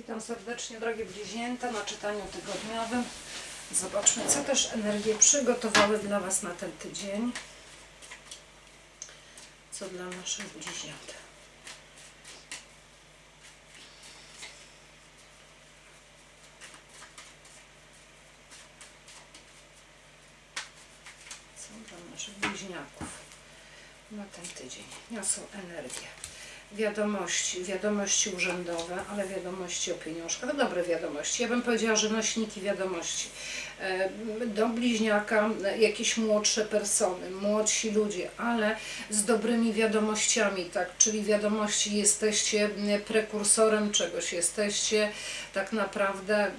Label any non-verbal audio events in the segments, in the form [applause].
Witam serdecznie, drogie bliźnięta, na czytaniu tygodniowym. Zobaczmy, co też energie przygotowały dla Was na ten tydzień. Co dla naszych bliźniąt. Co dla naszych bliźniaków na ten tydzień. Niosą energię wiadomości, wiadomości urzędowe, ale wiadomości o pieniążkach, dobre wiadomości. Ja bym powiedziała, że nośniki wiadomości. E, Do bliźniaka e, jakieś młodsze persony, młodsi ludzie, ale z dobrymi wiadomościami, tak, czyli wiadomości jesteście prekursorem czegoś, jesteście tak naprawdę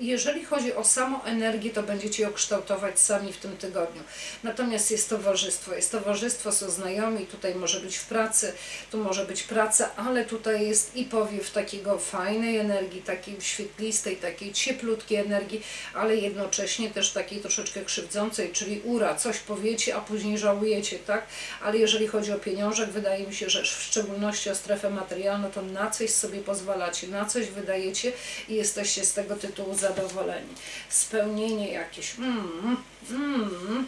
jeżeli chodzi o samą energię, to będziecie ją kształtować sami w tym tygodniu. Natomiast jest towarzystwo. Jest towarzystwo, są znajomi, tutaj może być w pracy, tu może być praca, ale tutaj jest i powiew takiego fajnej energii, takiej świetlistej, takiej cieplutkiej energii, ale jednocześnie też takiej troszeczkę krzywdzącej, czyli ura, coś powiecie, a później żałujecie, tak? Ale jeżeli chodzi o pieniążek, wydaje mi się, że w szczególności o strefę materialną, to na coś sobie pozwalacie, na coś wydajecie i jesteście z tego tytułu zadowoleni. Spełnienie jakieś. Mm, mm.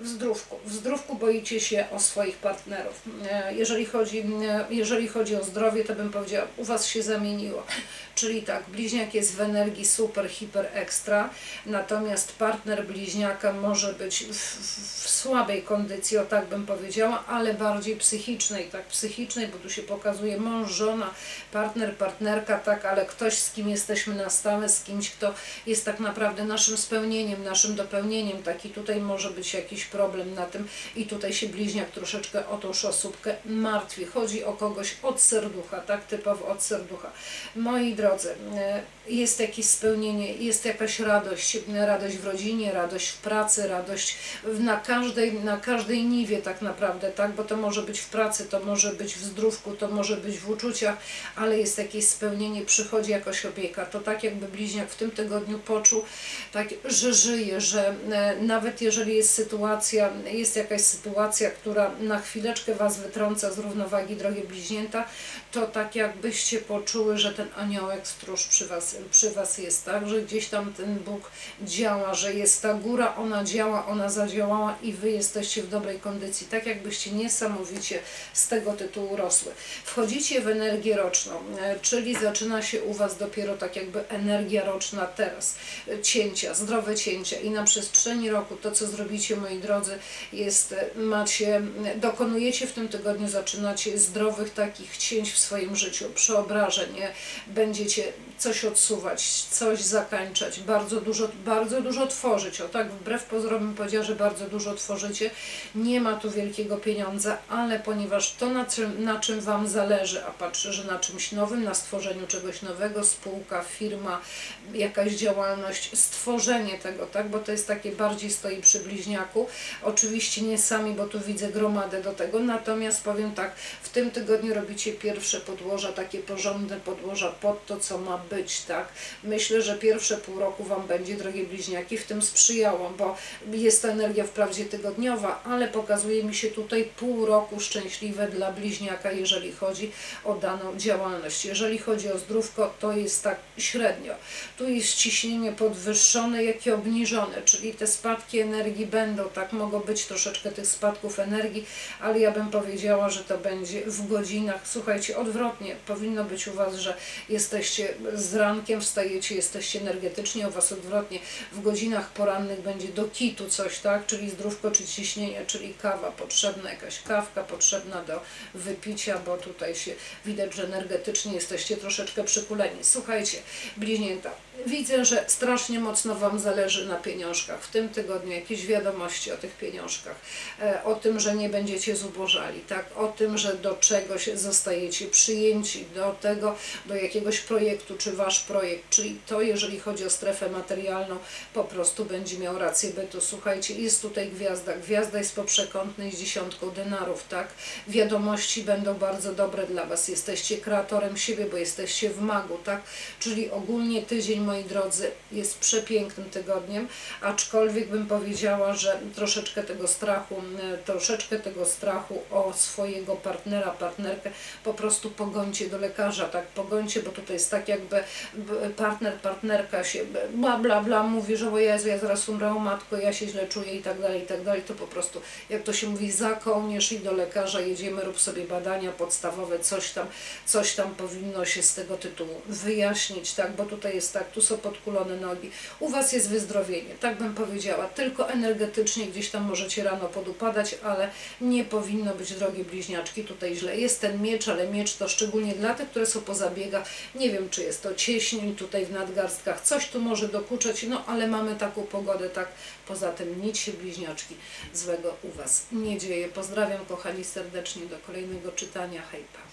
W zdrówku. W zdrówku boicie się o swoich partnerów. E, Jeżeli chodzi, jeżeli chodzi o zdrowie, to bym powiedziała, u Was się zamieniło. [laughs] Czyli tak, bliźniak jest w energii super, hiper, ekstra, natomiast partner bliźniaka może być w, w, w słabej kondycji, o tak bym powiedziała, ale bardziej psychicznej, tak, psychicznej, bo tu się pokazuje mąż, żona, partner, partnerka, tak, ale ktoś, z kim jesteśmy na stałe, z kimś, kto jest tak naprawdę naszym spełnieniem, naszym dopełnieniem, taki tutaj może być jakiś problem na tym i tutaj się bliźniak troszeczkę o tą osóbkę martwi. Chodzi o kogoś od serducha, tak, typowo od serducha. Moi drodzy, e, jest jakieś spełnienie, jest jakaś radość, radość w rodzinie, radość w pracy, radość na każdej, na każdej niwie tak naprawdę, tak, bo to może być w pracy, to może być w zdrówku, to może być w uczuciach, ale jest jakieś spełnienie, przychodzi jakaś opieka. To tak jakby bliźniak w tym tygodniu poczuł, tak, że żyje, że e, nawet jeżeli jest sytuacja, jest jakaś sytuacja, która na chwileczkę Was wytrąca z równowagi, drogie bliźnięta, to tak jakbyście poczuły, że ten aniołek stróż przy was, przy was jest, tak? Że gdzieś tam ten Bóg działa, że jest ta góra, ona działa, ona zadziałała i wy jesteście w dobrej kondycji, tak jakbyście niesamowicie z tego tytułu rosły. Wchodzicie w energię roczną, e, czyli zaczyna się u was dopiero tak jakby energia roczna teraz, e, cięcia, zdrowe cięcia i na przestrzeni roku to, co zrobicie, moi drodzy, jest, e, macie, dokonujecie w tym tygodniu, zaczynacie zdrowych takich cięć w swoim życiu, przeobrażeń, będziecie coś odsuwać, coś zakańczać, bardzo dużo, bardzo dużo tworzyć. O tak, wbrew pozorom bym powiedziała, że bardzo dużo tworzycie. Nie ma tu wielkiego pieniądza, ale ponieważ to, na czym, na czym Wam zależy, a patrzę, że na czymś nowym, na stworzeniu czegoś nowego, spółka, firma, jakaś działalność, stworzenie tego, tak, bo to jest takie bardziej stoi przy bliźniaku. Oczywiście nie sami, bo tu widzę gromadę do tego, natomiast powiem tak, w tym tygodniu robicie pierwsze podłoża, takie porządne podłoża pod to, co ma być, tak. Myślę, że pierwsze pół roku Wam będzie, drogie bliźniaki, w tym sprzyjało, bo jest to energia wprawdzie tygodniowa, ale pokazuje mi się tutaj pół roku szczęśliwe dla bliźniaka, jeżeli chodzi o daną działalność. Jeżeli chodzi o zdrówko, to jest tak średnio. Tu jest ciśnienie podwyższone, jak i obniżone, czyli te spadki energii będą, tak, mogą być troszeczkę tych spadków energii, ale ja bym powiedziała, że to będzie w godzinach, słuchajcie, odwrotnie, powinno być u Was, że jesteście z rankiem, wstajecie, jesteście energetycznie, u Was odwrotnie, w godzinach porannych będzie do kitu coś, tak, czyli zdrówko, czy ciśnienie, czyli kawa. Potrzebna, jakaś kawka potrzebna do wypicia, bo tutaj się widać, że energetycznie jesteście troszeczkę przykuleni. Słuchajcie, bliźnięta, widzę, że strasznie mocno Wam zależy na pieniążkach. W tym tygodniu jakieś wiadomości o tych pieniążkach, e, o tym, że nie będziecie zubożali, tak, o tym, że do czegoś zostajecie przyjęci, do tego, do jakiegoś projektu, czy Wasz projekt, czyli to, jeżeli chodzi o strefę materialną, po prostu będzie miał rację bytu. Słuchajcie, jest tutaj gwiazda. Gwiazda jest poprzekątnej z dziesiątką denarów, tak? Wiadomości będą bardzo dobre dla Was. Jesteście kreatorem siebie, bo jesteście w magu, tak? Czyli ogólnie tydzień, moi drodzy, jest przepięknym tygodniem, aczkolwiek bym powiedziała, że troszeczkę troszeczkę tego strachu, e, troszeczkę tego strachu o swojego partnera, partnerkę, po prostu pogońcie do lekarza, tak, pogońcie, bo tutaj jest tak jakby partner, partnerka się bla, bla, bla, mówi, że o Jezu, ja zaraz umrę, o matko, ja się źle czuję i tak dalej, i tak dalej, to po prostu, jak to się mówi, za kołnierz i do lekarza jedziemy, rób sobie badania podstawowe, coś tam, coś tam powinno się z tego tytułu wyjaśnić, tak, bo tutaj jest tak, tu są podkulone nogi, u Was jest wyzdrowienie, tak bym powiedziała, tylko energetycznie gdzieś tam możecie rano podupadać, ale nie powinno być, drogie bliźniaczki, tutaj źle. Jest ten miecz, ale miecz to szczególnie dla tych, które są po zabiegach, nie wiem, czy jest to cieśń tutaj w nadgarstkach, coś tu może dokuczać, no ale mamy taką pogodę, tak, poza tym nic się bliźniaczki złego u Was nie dzieje. Pozdrawiam kochani serdecznie do kolejnego czytania, hejpa.